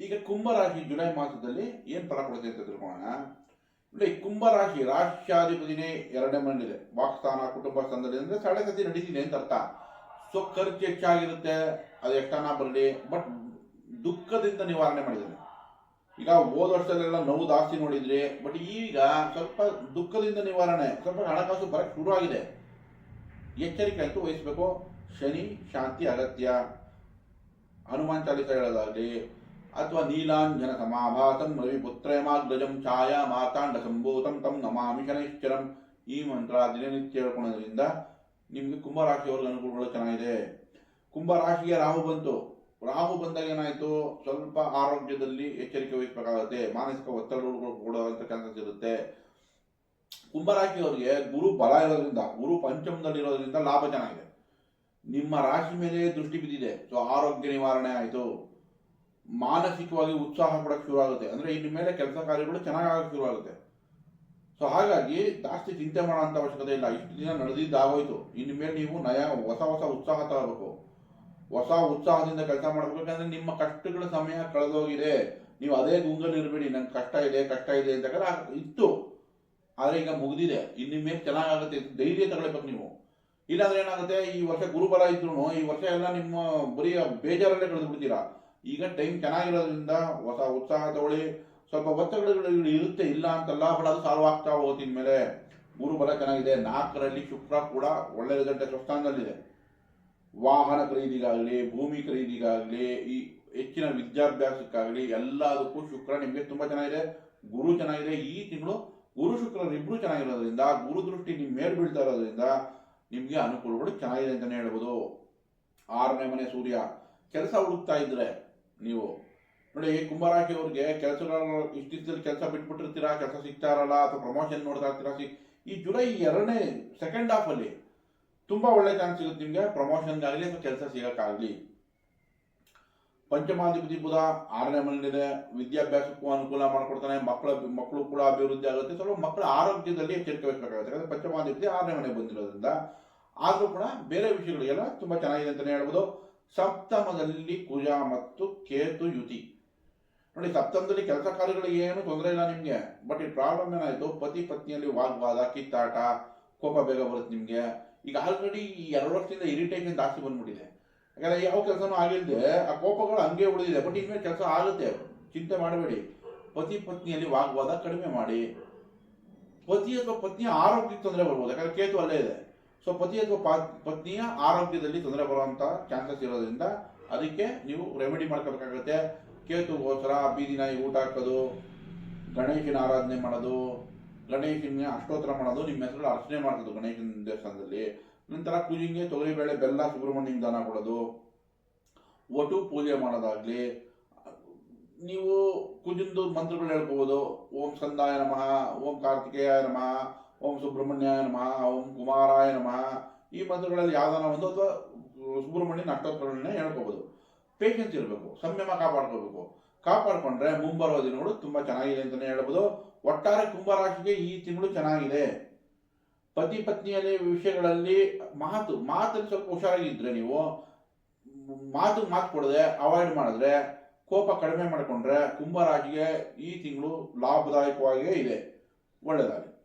ಈಗ ಕುಂಭರಾಶಿ ಜುಲೈ ಮಾಸದಲ್ಲಿ ಏನ್ ಫಲ ಕೊಡುತ್ತೆ ಅಂತ ತಿಳ್ಕೊಳ್ಳೋಣ ನೋಡಿ, ಕುಂಭರಾಶಿ ರಾಶ್ಯಾಧಿಪತಿನೇ ಎರಡನೇ ಮನೇಲಿದೆ ವಾಕ್ಸ್ಥಾನ, ಕುಟುಂಬ ಸ್ಥಾನದಲ್ಲಿ ಅಂದ್ರೆ ಸಡೆ ನಡೀತಿದೆ ಅಂತ ಅರ್ಥ. ಸೊ ಖರ್ಚು ಹೆಚ್ಚಾಗಿರುತ್ತೆ, ಅದು ಎಷ್ಟನ ಬರಲಿ ಬಟ್ ದುಃಖದಿಂದ ನಿವಾರಣೆ ಮಾಡಿದ್ದಾನೆ ಈಗ ಹೋದ ವರ್ಷದಲ್ಲೆಲ್ಲ ನೋವು ಜಾಸ್ತಿ ನೋಡಿದ್ರಿ ಬಟ್ ಈಗ ಸ್ವಲ್ಪ ದುಃಖದಿಂದ ನಿವಾರಣೆ, ಸ್ವಲ್ಪ ಹಣಕಾಸು ಬರಕ್ಕೆ ಶುರು ಆಗಿದೆ ಎಚ್ಚರಿಕೆ ಅಂತೂ ವಹಿಸಬೇಕು. ಶನಿ, ಶಾಂತಿ, ಅಗತ್ಯ. ಹನುಮಾನ್ ಚಾಲಿಸ ಹೇಳೋದಾಗಲಿ ಅಥವಾ ನೀಲಾಂಜನ ಸಮಾಭಾಸಂ ರವಿ ಪುತ್ರೇಮಾಗ್ರಜಂ ಛಾಯಾ ಮಾತಾಂಡ ಸಂಭೂತಂ ತಂ ನಮಾಮಿ ಶನೈಶ್ಚರಂ ಈ ಮಂತ್ರ ದಿನನಿತ್ಯ ಹೇಳ್ಕೊಳ್ಳೋದ್ರಿಂದ ನಿಮಗೆ ಕುಂಭರಾಶಿಯವ್ರಿಗೆ ಅನುಕೂಲಗಳು ಚೆನ್ನಾಗಿದೆ ಕುಂಭರಾಶಿಗೆ ರಾಹು ಬಂತು. ರಾಹು ಬಂದಾಗ ಏನಾಯ್ತು? ಸ್ವಲ್ಪ ಆರೋಗ್ಯದಲ್ಲಿ ಎಚ್ಚರಿಕೆ ವಹಿಸಬೇಕಾಗುತ್ತೆ. ಮಾನಸಿಕ ಒತ್ತಡಗಳು ಕೊಡುವಂಥ ಚಾನ್ಸಸ್ ಇರುತ್ತೆ. ಕುಂಭರಾಶಿಯವರಿಗೆ ಗುರು ಬಲ ಇರೋದ್ರಿಂದ, ಗುರು ಪಂಚಮದಲ್ಲಿ ಇರೋದ್ರಿಂದ ಲಾಭ ಚೆನ್ನಾಗಿದೆ. ನಿಮ್ಮ ರಾಶಿ ಮೇಲೆ ದೃಷ್ಟಿ ಬಿದ್ದಿದೆ. ಸೊ ಆರೋಗ್ಯ ನಿವಾರಣೆ ಆಯಿತು. ಮಾನಸಿಕವಾಗಿ ಉತ್ಸಾಹ ಕೊಡಕ್ಕೆ ಶುರು ಆಗುತ್ತೆ. ಅಂದರೆ ಇನ್ನು ಮೇಲೆ ಕೆಲಸ ಕಾರ್ಯಗಳು ಚೆನ್ನಾಗಿ ಆಗಕ್ಕೆ ಶುರು ಆಗುತ್ತೆ. ಸೊ ಹಾಗಾಗಿ ಜಾಸ್ತಿ ಚಿಂತೆ ಮಾಡೋಂಥ ಅವಶ್ಯಕತೆ ಇಲ್ಲ. ಇಷ್ಟು ದಿನ ನಡೆದಿದ್ದು ಆಗೋಯ್ತು. ಇನ್ನು ಮೇಲೆ ನೀವು ನಯ, ಹೊಸ ಹೊಸ ಉತ್ಸಾಹ ತಗೋಬೇಕು ಹೊಸ ಉತ್ಸಾಹದಿಂದ ಕೆಲಸ ಮಾಡಬೇಕಂದ್ರೆ ನಿಮ್ಮ ಕಷ್ಟಗಳ ಸಮಯ ಕಳೆದೋಗಿದೆ. ನೀವು ಅದೇ ಗುಂಗಲ್ಲಿ ಇರಬೇಡಿ. ನಂಗೆ ಕಷ್ಟ ಇದೆ ಕಷ್ಟ ಇದೆ ಅಂತ ಕರೆ ಇತ್ತು. ಆದರೆ ಈಗ ಮುಗಿದಿದೆ. ಇನ್ನು ಮೇಲೆ ಚೆನ್ನಾಗಾಗುತ್ತೆ ಧೈರ್ಯ ತಗೊಳ್ಬೇಕು ನೀವು. ಇಲ್ಲಾಂದ್ರೆ ಏನಾಗುತ್ತೆ, ಈ ವರ್ಷ ಗುರುಬಲ ಇದ್ರು ಈ ವರ್ಷ ಎಲ್ಲ ನಿಮ್ಮ ಬರೀ ಬೇಜಾರಲ್ಲೇ ಕಳೆದು ಬಿಡ್ತೀರಾ ಈಗ ಟೈಮ್ ಚೆನ್ನಾಗಿರೋದ್ರಿಂದ ಹೊಸ ಉತ್ಸಾಹ ತಗೊಳ್ಳಿ ಸ್ವಲ್ಪ ಒತ್ತಡಗಳು ಇರುತ್ತೆ, ಇಲ್ಲ ಅಂತಲ್ಲ ಬಟ್ ಅದು ಸಾಲ್ವ್ ಆಗ್ತಾ ಹೋಗುತ್ತೆ ಇನ್ಮೇಲೆ. ಗುರುಬಲ ಚೆನ್ನಾಗಿದೆ. ನಾಲ್ಕರಲ್ಲಿ ಶುಕ್ರ ಕೂಡ ಒಳ್ಳೆ ರಿಸಲ್ಟ್ ಸ್ವಸ್ಥಾನದಲ್ಲಿದೆ. ವಾಹನ ಖರೀದಿಗಾಗಲಿ, ಭೂಮಿ ಖರೀದಿಗಾಗಲಿ, ಈ ಹೆಚ್ಚಿನ ವಿದ್ಯಾಭ್ಯಾಸಕ್ಕಾಗಲಿ ಎಲ್ಲದಕ್ಕೂ ಶುಕ್ರ ನಿಮಗೆ ತುಂಬ ಚೆನ್ನಾಗಿದೆ. ಗುರು ಚೆನ್ನಾಗಿದೆ. ಈ ತಿಂಗಳು ಗುರು ಶುಕ್ರರಿಬ್ಬರು ಚೆನ್ನಾಗಿರೋದ್ರಿಂದ, ಗುರು ದೃಷ್ಟಿ ನಿಮ್ಮ ಮೇಲೆ ಬೀಳ್ತಾ ಇರೋದ್ರಿಂದ ನಿಮಗೆ ಅನುಕೂಲಗಳು ಚೆನ್ನಾಗಿದೆ ಅಂತಾನೆ ಹೇಳ್ಬೋದು. ಆರನೇ ಮನೆ ಸೂರ್ಯ. ಕೆಲಸ ಹುಡುಕ್ತಾ ಇದ್ರೆ ನೀವು ನೋಡಿ ಕುಂಭರಾಶಿಯವ್ರಿಗೆ ಕೆಲಸ ಇಷ್ಟಿದ್ದಲ್ಲಿ ಕೆಲಸ ಬಿಟ್ಬಿಟ್ಟಿರ್ತೀರಾ, ಕೆಲಸ ಸಿಗ್ತಾ ಇರಲ್ಲ ಅಥವಾ ಪ್ರಮೋಷನ್ ನೋಡ್ತಾ ಇರ್ತೀರಾ ಈ ಜುಲೈ ಎರಡನೇ ಸೆಕೆಂಡ್ ಹಾಫ್ ಅಲ್ಲಿ ತುಂಬಾ ಒಳ್ಳೆ ಚಾನ್ಸ್ ಸಿಗುತ್ತೆ ನಿಮಗೆ ಪ್ರಮೋಷನ್ಗಾಗಲಿ ಅಥವಾ ಕೆಲಸ ಸಿಗೋಕ್ಕಾಗಲಿ. ಪಂಚಮಾಧಿಪತಿ ಬುಧ ಆರನೇ ಮನೆಯಲ್ಲಿದೆ, ವಿದ್ಯಾಭ್ಯಾಸಕ್ಕೂ ಅನುಕೂಲ ಮಾಡ್ಕೊಡ್ತಾನೆ, ಮಕ್ಕಳ ಮಕ್ಕಳು ಕೂಡ ಅಭಿವೃದ್ಧಿ ಆಗುತ್ತೆ, ಸ್ವಲ್ಪ ಮಕ್ಕಳ ಆರೋಗ್ಯದಲ್ಲಿ ಎಚ್ಚರಿಕೆ ವಹಿಸಬೇಕಾಗುತ್ತೆ ಯಾಕಂದ್ರೆ ಪಂಚಮಾಧಿಪತಿ ಆರನೇ ಮನೆ ಬಂದಿರೋದ್ರಿಂದ. ಆದರೂ ಕೂಡ ಬೇರೆ ವಿಷಯಗಳಿಗೆಲ್ಲ ತುಂಬಾ ಚೆನ್ನಾಗಿದೆ ಅಂತಾನೆ ಹೇಳ್ಬೋದು. ಸಪ್ತಮದಲ್ಲಿ ಕುಜ ಮತ್ತು ಕೇತು ಯುತಿ. ನೋಡಿ, ಸಪ್ತಮದಲ್ಲಿ ಕೆಲಸ ಕಾರ್ಯಗಳಿಗೆ ಏನು ತೊಂದರೆ ಇಲ್ಲ ನಿಮ್ಗೆ. ಬಟ್ ಈ ಪ್ರಾಬ್ಲಮ್ ಏನಾಯ್ತು ಪತಿ ಪತ್ನಿಯಲ್ಲಿ ವಾಗ್ವಾದ, ಕಿತ್ತಾಟ, ಕೋಪ ಬೇಗ ಬರುತ್ತೆ ನಿಮ್ಗೆ. ಈಗ ಆಲ್ರೆಡಿ ಈ ಎರಡು ವರ್ಷದಿಂದ ಇರಿಟೇಷನ್ ಜಾಸ್ತಿ ಬಂದ್ಬಿಟ್ಟಿದೆ. ಯಾಕಂದ್ರೆ ಯಾವ ಕೆಲಸನೂ ಆಗಿಲ್ಲದೆ ಆ ಕೋಪಗಳು ಹಂಗೆ ಉಳಿದಿದೆ. ಬಟ್ ಇನ್ಮೇಲೆ ಕೆಲಸ ಆಗುತ್ತೆ. ಚಿಂತೆ ಮಾಡಬೇಡಿ. ಪತಿ ಪತ್ನಿಯಲ್ಲಿ ವಾಗ್ವಾದ ಕಡಿಮೆ ಮಾಡಿ. ಪತಿ ಅಥವಾ ಪತ್ನಿಯ ಆರೋಗ್ಯಕ್ಕೆ ತೊಂದರೆ ಬರ್ಬೋದು. ಯಾಕಂದ್ರೆ ಕೇತು ಅಲ್ಲೇ ಇದೆ. ಸೊ ಪತಿ ಅಥವಾ ಪಾ- ಪತ್ನಿಯ ಆರೋಗ್ಯದಲ್ಲಿ ತೊಂದರೆ ಬರುವಂಥ ಚಾನ್ಸಸ್ ಇರೋದ್ರಿಂದ ಅದಕ್ಕೆ ನೀವು ರೆಮಿಡಿ ಮಾಡ್ಕೋಬೇಕಾಗುತ್ತೆ. ಕೇತುಗೋಸ್ಕರ ಬೀದಿ ನಾಯಿ ಊಟ ಹಾಕೋದು, ಗಣೇಶನ ಆರಾಧನೆ ಮಾಡೋದು ಗಣೇಶನ ಅಷ್ಟೋತ್ತರ ಮಾಡೋದು, ನಿಮ್ಮ ಹೆಸರು ಅರ್ಚನೆ ಮಾಡೋದು ಗಣೇಶನ ದೇವಸ್ಥಾನದಲ್ಲಿ. ನಂತರ ಪೂಜೆಗೆ ತೊಗರಿಬೇಳೆ ಬೆಲ್ಲ ಸುಬ್ರಹ್ಮಣ್ಯನ ದಾನ ಕೊಡೋದು. ಒಟು ಪೂಜೆ ಮಾಡೋದಾಗಲಿ, ನೀವು ಕುಜಿಂದು ಮಂತ್ರಗಳು ಹೇಳ್ಕೋಬೋದು ಓಂ ಸಂದಾಯ ನಮಃ, ಓಂ ಕಾರ್ತಿಕೇಯ ನಮಃ ಓಂ ಸುಬ್ರಹ್ಮಣ್ಯಾಯ ನಮಃ, ಓಂ ಕುಮಾರಾಯ ನಮಃ. ಈ ಮಂತ್ರಗಳಲ್ಲಿ ಯಾವ್ದಾನ ಒಂದು ಅಥವಾ ಸುಬ್ರಹ್ಮಣ್ಯನ ಅಷ್ಟೋತ್ತರಗಳನ್ನೇ ಹೇಳ್ಕೋಬಹುದು ಪೇಷನ್ಸ್ ಇರಬೇಕು, ಸಂಯಮ ಕಾಪಾಡ್ಕೋಬೇಕು. ಕಾಪಾಡಿಕೊಂಡ್ರೆ ಮುಂಬರುವ ದಿನಗಳು ತುಂಬಾ ಚೆನ್ನಾಗಿದೆ ಅಂತಲೇ ಹೇಳ್ಬೋದು. ಒಟ್ಟಾರೆ ಕುಂಭರಾಶಿಗೆ ಈ ತಿಂಗಳು ಚೆನ್ನಾಗಿದೆ. ಪತಿ ಪತ್ನಿಯಲ್ಲಿ ವಿಷಯಗಳಲ್ಲಿ ಮಾತು, ಮಾತಲ್ಲಿ ಸ್ವಲ್ಪ ಹುಷಾರಾಗಿದ್ರೆ ನೀವು, ಮಾತು ಮಾತು ಕೊಡದೆ ಅವಾಯ್ಡ್ ಮಾಡಿದ್ರೆ, ಕೋಪ ಕಡಿಮೆ ಮಾಡಿಕೊಂಡ್ರೆ ಕುಂಭರಾಶಿಗೆ ಈ ತಿಂಗಳು ಲಾಭದಾಯಕವಾಗಿಯೇ ಇದೆ. ಒಳ್ಳೆಯದಾಗಲಿ